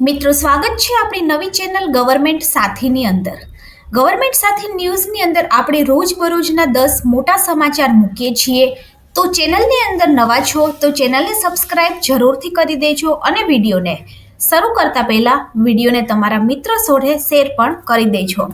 મિત્રો, સ્વાગત છે આપણી નવી ચેનલ ગવર્મેન્ટ સાથીની અંદર. ગવર્મેન્ટ સાથી ન્યૂઝની અંદર આપણે રોજબરોજના દસ મોટા સમાચાર મૂકીએ છીએ. તો ચેનલની અંદર નવા છો, તો ચેનલને સબસ્ક્રાઇબ જરૂરથી કરી દેજો અને વિડીયોને શરૂ કરતા પહેલાં વિડીયોને તમારા મિત્રો સોઢે શેર પણ કરી દેજો.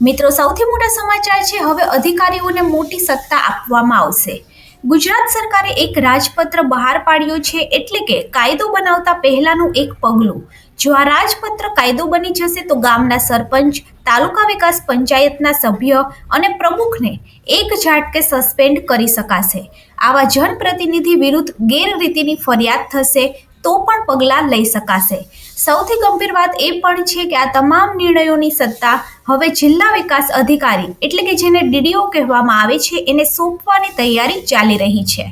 મિત્રો, સૌથી મોટા સમાચાર છે, હવે અધિકારીઓને મોટી સત્તા આપવામાં આવશે. ગુજરાત સરકારે એક રાજપત્ર બહાર પાડ્યો છે, એટલે કે કાયદો બનાવતા પહેલાનું એક પગલું. જો આ રાજપત્ર કાયદો બની જશે તો ગામના સરપંચ, તાલુકા વિકાસ પંચાયતના સભ્ય અને પ્રમુખને એક ઝાટકે સસ્પેન્ડ કરી શકાશે. આવા જનપ્રતિનિધિ વિરુદ્ધ ગેરરીતિની ફરિયાદ થશે તો પણ પગલાં લઈ શકાશે. સૌથી ગંભીર વાત એ પણ છે કે આ તમામ નિર્ણયોની સત્તા હવે જિલ્લા વિકાસ અધિકારી, એટલે કે જેને ડીડીઓ કહેવામાં આવે છે, એને સોંપવાની તૈયારી ચાલી રહી છે.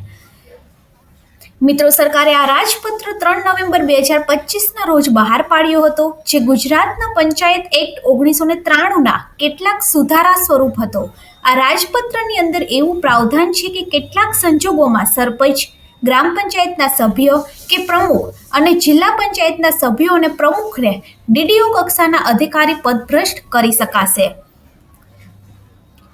મિત્રો, સરકારે આ રાજપત્ર ત્રણ નવેમ્બર બે હજાર પચીસના રોજ બહાર પાડ્યો હતો, જે ગુજરાતના પંચાયત એક્ટ ઓગણીસો ને ત્રાણુંના કેટલાક સુધારા સ્વરૂપ હતો. આ રાજપત્રની અંદર એવું પ્રાવધાન છે કે કેટલાક સંજોગોમાં સરપંચ, ગ્રામ પંચાયતના સભ્યો કે પ્રમુખ અને જિલ્લા પંચાયતના સભ્યો અને પ્રમુખને ડીડીઓ કક્ષાના અધિકારી પદભ્રષ્ટ કરી શકાશે.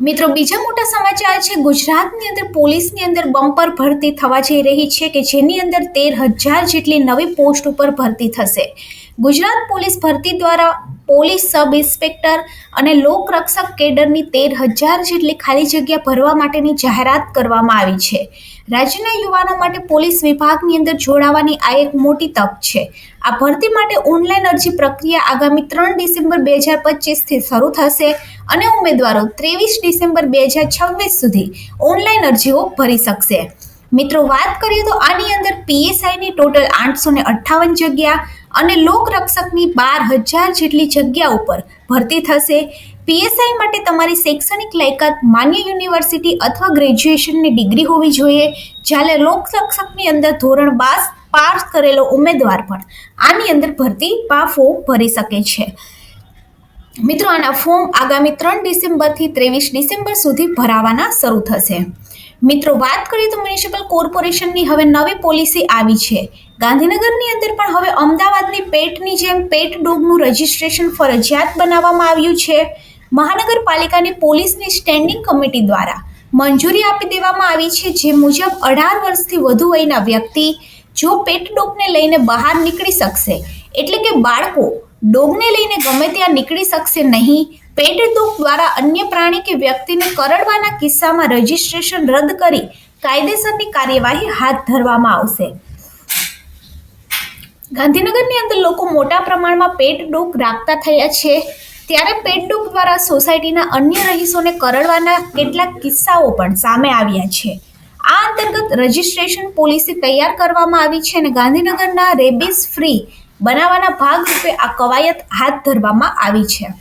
મિત્રો, બીજા મોટા સમાચાર છે. ગુજરાતની અંદર પોલીસની અંદર બમ્પર ભરતી થવા જઈ રહી છે કે જેની અંદર તેર હજાર જેટલી નવી પોસ્ટ ઉપર ભરતી થશે. ગુજરાત પોલીસ ભરતી દ્વારા પોલીસ સબ ઇન્સ્પેક્ટર અને લોકરક્ષક કેડરની તેર હજાર જેટલી ખાલી જગ્યા ભરવા માટેની જાહેરાત કરવામાં આવી છે. રાજ્યના યુવાનો માટે પોલીસ વિભાગની અંદર જોડાવાની આ એક મોટી તક છે. આ ભરતી માટે ઓનલાઈન અરજી પ્રક્રિયા આગામી ત્રણ ડિસેમ્બર બે હજાર પચીસથી શરૂ થશે અને ઉમેદવારો ત્રેવીસ ડિસેમ્બર બે હજાર છવ્વીસ સુધી ઓનલાઈન અરજીઓ ભરી શકશે. મિત્રો, વાત કરીએ તો આની અંદર પીએસઆઈની ટોટલ આઠસો ને અઠ્ઠાવન જગ્યા અને લોકરક્ષકની બાર હજાર જેટલી જગ્યા ઉપર ભરતી થશે. પીએસઆઈ માટે તમારી શૈક્ષણિક લાયકાત માન્ય યુનિવર્સિટી અથવા ગ્રેજ્યુએશનની ડિગ્રી હોવી જોઈએ, જ્યારે લોકરક્ષકની અંદર ધોરણ બાર પાસ કરેલો ઉમેદવાર પણ આની અંદર ભરતી પા ફોર્મ ભરી શકે છે. મિત્રો, આના ફોર્મ આગામી ત્રણ ડિસેમ્બરથી ત્રેવીસ ડિસેમ્બર સુધી ભરાવાના શરૂ થશે. મિત્રો, વાત કરીએ તો મ્યુનિસિપલ કોર્પોરેશનની હવે નવી પોલિસી આવી છે. ગાંધીનગરની અંદર પણ હવે અમદાવાદની પેટની જેમ પેટ ડોગનું રજિસ્ટ્રેશન ફરજિયાત બનાવવામાં આવ્યું છે. મહાનગરપાલિકાની પોલીસની સ્ટેન્ડિંગ કમિટી દ્વારા મંજૂરી આપી દેવામાં આવી છે, જે મુજબ અઢાર વર્ષથી વધુ વયના વ્યક્તિ જો પેટ ડોગને લઈને બહાર નીકળી શકશે, એટલે કે બાળકો ડોગને લઈને ગમે ત્યાં નીકળી શકશે નહીં પેટ દુઃખ દ્વારા અન્ય પ્રાણી કે વ્યક્તિને કરડવાના કિસ્સામાં રજીસ્ટ્રેશન રદ કરી કાયદેસરની કાર્યવાહી હાથ ધરવામાં આવશે. ગાંધીનગરની અંદર લોકો મોટા પ્રમાણમાં પેટ ડોગ રાખતા થયા છે. ત્યારે પેટ ડોગ દ્વારા સોસાયટીના અન્ય રહીશોને કરડવાના કેટલાક કિસ્સાઓ પણ સામે આવ્યા છે. આ અંતર્ગત રજિસ્ટ્રેશન પોલિસી તૈયાર કરવામાં આવી છે અને ગાંધીનગરના રેબીઝ ફ્રી બનાવવાના ભાગરૂપે આ કવાયત હાથ ધરવામાં આવી છે.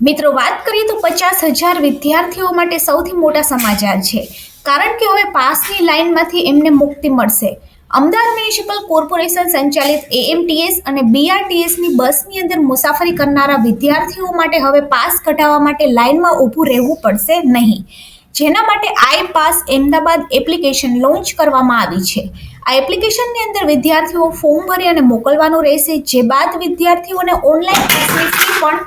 મિત્રો, વાત કરીએ તો પચાસ હજાર વિદ્યાર્થીઓ માટે સૌથી મોટા સમાચાર છે. કારણ કે હવે પાસની લાઇનમાંથી એમને મુક્તિ મળશે. અમદાવાદ મ્યુનિસિપલ કોર્પોરેશન સંચાલિત એએમટીએસ અને બીઆરટીએસની બસની અંદર મુસાફરી કરનારા વિદ્યાર્થીઓ માટે હવે પાસ કઢાવવા માટે લાઇનમાં ઊભું રહેવું પડશે નહીં. જેના માટે I pass Ahmedabad application launch કરવામાં આવી છે. આ એપ્લિકેશનની અંદર વિદ્યાર્થીઓ ફોર્મ ભરી અને મોકલવાનું રહેશે, જે બાદ વિદ્યાર્થીઓને ઓનલાઈન ફી પણ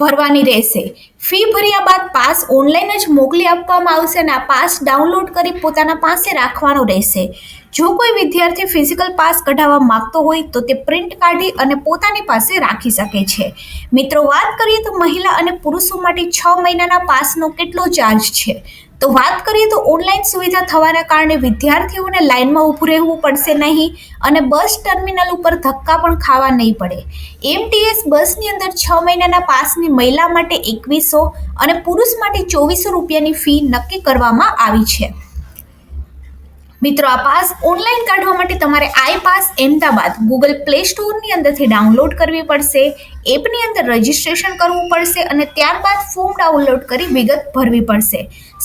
ભરવાની રહેશે. ફી ભર્યા બાદ પાસ ઓનલાઈન જ મોકલી આપવામાં આવશે અને આ પાસ ડાઉનલોડ કરી પોતાના પાસે રાખવાનો રહેશે. જો કોઈ વિદ્યાર્થી ફિઝિકલ પાસ કઢાવવા માંગતો હોય તો તે પ્રિન્ટ કાઢી અને પોતાની પાસે રાખી શકે છે. મિત્રો, વાત કરીએ તો મહિલા અને પુરુષો માટે છ મહિનાના પાસનો કેટલો ચાર્જ છે? તો વાત કરીએ તો ઓનલાઈન સુવિધા થવાના કારણે વિદ્યાર્થીઓને લાઇનમાં ઊભું રહેવું પડશે નહીં અને બસ ટર્મિનલ ઉપર ધક્કા પણ ખાવા નહીં પડે. એમટીએસ બસની અંદર છ મહિનાના પાસની મહિલા માટે એકવીસો અને પુરુષ માટે ચોવીસો રૂપિયાની ફી નક્કી કરવામાં આવી છે. મિત્રો, આ પાસ ઓનલાઈન કાઢવા માટે તમારે I pass Ahmedabad Google play સ્ટોરની અંદરથી ડાઉનલોડ કરવી પડશે, એપની અંદર રજિસ્ટ્રેશન કરવું પડશે અને ત્યારબાદ ફોર્મ ડાઉનલોડ કરી વિગત ભરવી પડશે.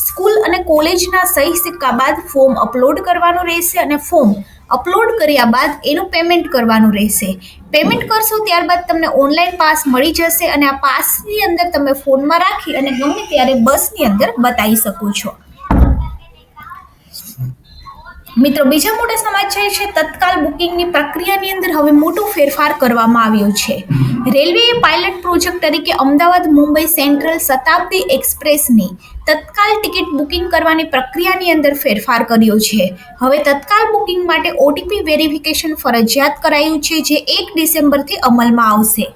સ્કૂલ અને કોલેજના સહી સિક્કા બાદ ફોર્મ અપલોડ કરવાનું રહેશે અને ફોર્મ અપલોડ કર્યા બાદ એનું પેમેન્ટ કરવાનું રહેશે. પેમેન્ટ કરશો ત્યારબાદ તમને ઓનલાઈન પાસ મળી જશે અને આ પાસની અંદર તમે ફોનમાં રાખી અને ગમે ત્યારે બસની અંદર બતાવી શકો છો. મિત્રો, બીજા મોટા સમાચાર છે. તત્કાલ બુકિંગની પ્રક્રિયાની અંદર હવે મોટો ફેરફાર કરવામાં આવ્યો છે. રેલવેએ પાયલટ પ્રોજેક્ટ તરીકે અમદાવાદ, મુંબઈ સેન્ટ્રલ શતાબ્દી એક્સપ્રેસની તત્કાલ ટિકિટ બુકિંગ કરવાની પ્રક્રિયાની અંદર ફેરફાર કર્યો છે. હવે તત્કાલ બુકિંગ માટે ઓટીપી વેરિફિકેશન ફરજિયાત કરાયું છે, જે એક ડિસેમ્બરથી અમલમાં આવશે.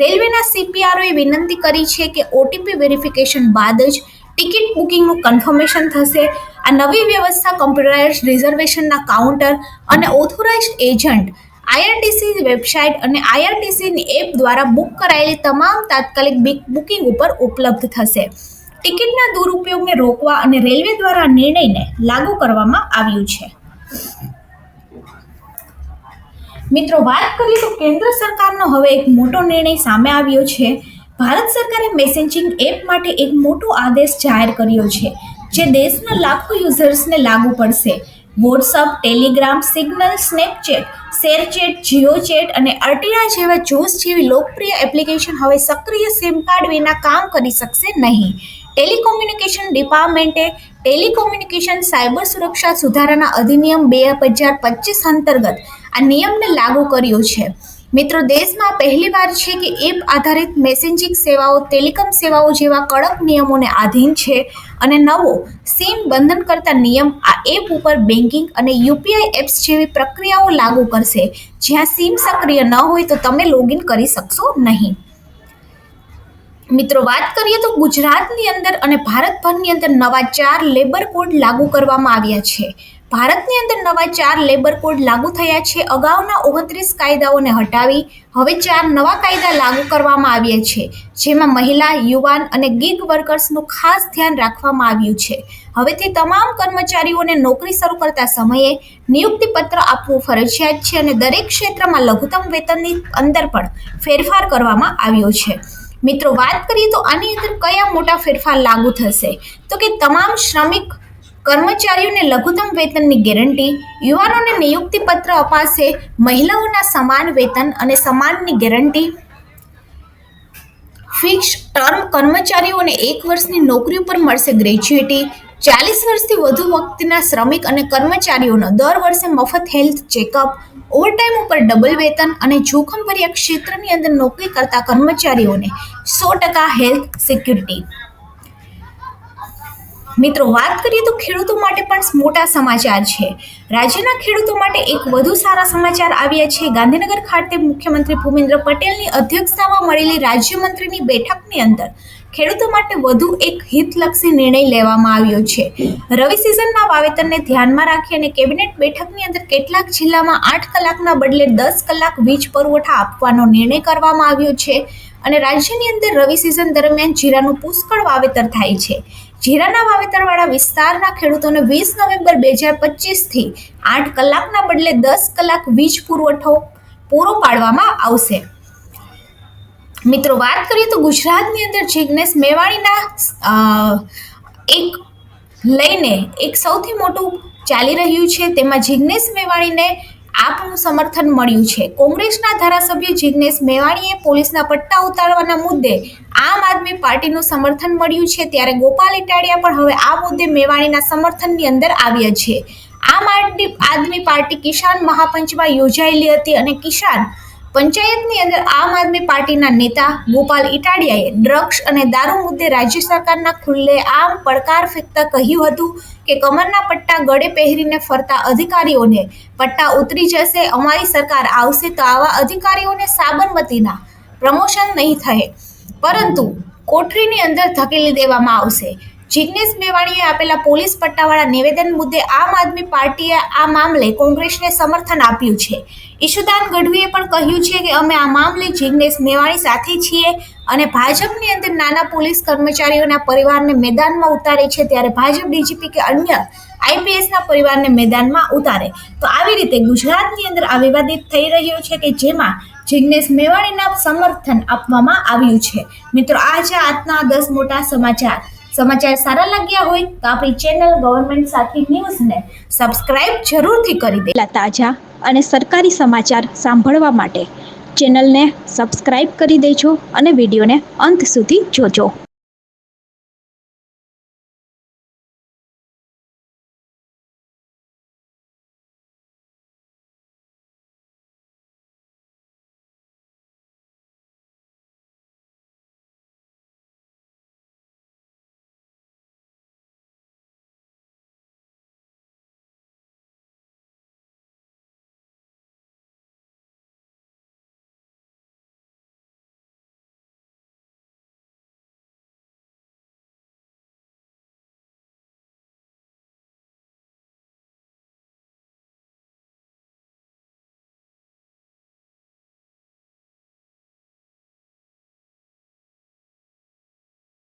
રેલવેના સીપીઆરઓએ વિનંતી કરી છે કે ઓટીપી વેરિફિકેશન બાદ જ ટિકિટ બુકિંગનું કન્ફર્મેશન થશે. આ નવી વ્યવસ્થા કમ્પ્યુટરાઇઝ રિઝર્વેશનના કાઉન્ટર અને ઓથોરાઇઝ્ડ એજન્ટ, આઈઆરટીસી વેબસાઇટ અને આઈઆરટીસીની એપ દ્વારા બુક કરાયેલી તમામ તાત્કાલિક બિક- બુકિંગ ઉપર ઉપલબ્ધ થશે. ટિકિટના દુરુપયોગને રોકવા અને રેલવે દ્વારા નિર્ણયને લાગુ કરવામાં આવ્યું છે. મિત્રો, વાત કરીએ તો કેન્દ્ર સરકારનો હવે એક મોટો નિર્ણય સામે આવ્યો છે. ભારત સરકારે મેસેજિંગ એપ માટે એક મોટો આદેશ જાહેર કર્યો છે, જે દેશના લાખો યુઝર્સને લાગુ પડશે. WhatsApp Telegram Signal Snapchat ShareChat Jio chat અને અર્ટિના જેવા જોશ જેવી લોકપ્રિય એપ્લિકેશન હવે સક્રિય સિમ કાર્ડ વિના કામ કરી શકશે નહીં. ટેલિકોમ્યુનિકેશન ડિપાર્ટમેન્ટે ટેલિકોમ્યુનિકેશન સાયબર સુરક્ષા સુધારાના અધિનિયમ બે હજાર પચીસ અંતર્ગત આ નિયમને લાગુ કર્યો છે. મિત્રો, દેશમાં પહેલીવાર છે કે એપ આધારિત મેસેજિંગ સેવાઓ, ટેલિકોમ સેવાઓ જેવા કડક નિયમોને આધીન છે અને નવો સીમ બંધન કરતા નિયમ આ એપ ઉપર બેન્કિંગ અને યુપીઆઈ એપ્સ જેવી પ્રક્રિયાઓ લાગુ કરશે. જ્યાં સિમ સક્રિય ન હોય તો તમે લોગિન કરી શકશો નહીં. મિત્રો, વાત કરીએ તો ગુજરાતની અંદર અને ભારતભરની અંદર નવા ચાર લેબર કોડ લાગુ કરવામાં આવ્યા છે. ભારતની અંદર નવા ચાર લેબર કોડ લાગુ થયા છે. અગાઉના ઓગણત્રીસ કાયદાઓને હટાવી હવે ચાર નવા કાયદા લાગુ કરવામાં આવ્યા છે. જેમાં મહિલા, યુવાન અને ગીગ વર્કર્સનું ખાસ ધ્યાન રાખવામાં આવ્યું છે. હવેથી તમામ કર્મચારીઓને નોકરી શરૂ કરતા સમયે નિયુક્તિપત્ર આપવું ફરજિયાત છે અને દરેક ક્ષેત્રમાં લઘુત્તમ વેતનની અંદર પણ ફેરફાર કરવામાં આવ્યો છે. મિત્રો, વાત કરીએ તો આની અંદર કયા મોટા ફેરફાર લાગુ થશે? તો કે તમામ શ્રમિક કર્મચારીઓને લઘુત્તમ વેતનની ગેરંટી, યુવાનોને નિયુક્તિ પત્ર અપાશે, મહિલાઓના સમાન વેતન અને સમાનની ગેરંટી. ફિક્સ ટર્મ કર્મચારીઓને એક વર્ષની નોકરી ઉપર મળશે ગ્રેજ્યુએટી. ચાલીસ વર્ષથી વધુ વખતના શ્રમિક અને કર્મચારીઓનો દર વર્ષે મફત હેલ્થ ચેકઅપ ઓવરટાઈમ ઉપર ડબલ વેતન અને જોખમભર્યા ક્ષેત્રની અંદર નોકરી કરતા કર્મચારીઓને સો ટકા હેલ્થ સિક્યુરિટી. મિત્રો, વાત કરીએ તો ખેડૂતો માટે પણ મોટા સમાચાર છે. રાજ્યના ખેડૂતો માટે એક વધુ સારા સમાચાર આવ્યા છે. ગાંધીનગર ખાતે મુખ્યમંત્રી ભૂપેન્દ્ર પટેલની અધ્યક્ષતામાં મળેલી રાજ્યમંત્રીની બેઠકની અંદર ખેડૂતો માટે વધુ એક હિતલક્ષી નિર્ણય લેવામાં આવ્યો છે. રવિ સિઝનના વાવેતરને ધ્યાનમાં રાખી અને કેબિનેટ બેઠકની અંદર કેટલાક જિલ્લામાં આઠ કલાકના બદલે દસ કલાક વીજ પુરવઠા આપવાનો નિર્ણય કરવામાં આવ્યો છે અને રાજ્યની અંદર રવિ સિઝન દરમિયાન જીરાનું પુષ્કળ વાવેતર થાય છે. જીરાના વાવેતરવાળા વિસ્તારના ખેડૂતોને વીસ નવેમ્બર બે હજાર પચીસથી આઠ કલાકના બદલે દસ કલાક વીજ પુરવઠો પૂરો પાડવામાં આવશે. મિત્રો, વાત કરીએ તો ગુજરાતની અંદર જિગ્નેશ મેવાણીના એક લઈને એક સૌથી મોટું ચાલી રહ્યું છે. તેમાં જિગ્નેશ મેવાણીને આપનું સમર્થન મળ્યું છે. કોંગ્રેસના ધારાસભ્ય જિગ્નેશ મેવાણીએ પોલીસના પટ્ટા ઉતારવાના મુદ્દે આમ આદમી પાર્ટીનું સમર્થન મળ્યું છે ત્યારે ગોપાલ ઇટાડિયા પણ હવે આ મુદ્દે મેવાણીના સમર્થનની અંદર આવ્યા છે. આમ આદમી પાર્ટી કિસાન મહાપંચમાં યોજાયેલી હતી અને કિસાન પંચાયતની અંદર આમ આદમી પાર્ટીના નેતા ગોપાલ ઇટાડિયાએ ડ્રગ્સ અને દારૂ મુદ્દે રાજ્ય સરકારના ખુલ્લે આમ પડકાર ફેંકતા કહ્યું હતું કે કમરના પટ્ટા ગળે પહેરીને ફરતા અધિકારીઓને પટ્ટા ઉતરી જશે, અમારી સરકાર આવશે તો આવા અધિકારીઓને સાબરમતીના પ્રમોશન નહીં થાય. પરંતુ કોઠરીની અંદર ધકેલી દેવામાં આવશે. જિગ્નેશ મેવાણીએ આપેલા પોલીસ પટ્ટાવાળા નિવેદન મુદ્દે આમ આદમી પાર્ટીએ આ મામલે કોંગ્રેસને સમર્થન આપ્યું છે. ઈશુદાન ગઢવીએ પણ કહ્યું છે કે અમે આ મામલે જિગ્નેશ મેવાણી સાથે છીએ અને ભાજપની અંદર નાના પોલીસ કર્મચારીઓના પરિવારને મેદાનમાં ઉતારે છે ત્યારે ભાજપ, ડીજીપી કે અન્ય આઈપીએસના પરિવારને મેદાનમાં ઉતારે. તો આવી રીતે ગુજરાતની અંદર આ વિવાદિત થઈ રહ્યો છે કે જેમાં જિગ્નેશ મેવાણીના સમર્થન આપવામાં આવ્યું છે. મિત્રો આ છે આજના દસ મોટા સમાચાર. સમાચાર સારા લાગ્યા હોય તો આપણી ચેનલ ગવર્મેન્ટ સાથી ન્યૂઝને સબસ્ક્રાઇબ જરૂરથી કરી દે. તાજા અને સરકારી સમાચાર સાંભળવા માટે ચેનલને સબસ્ક્રાઇબ કરી દેજો અને વિડીયોને અંત સુધી જોજો.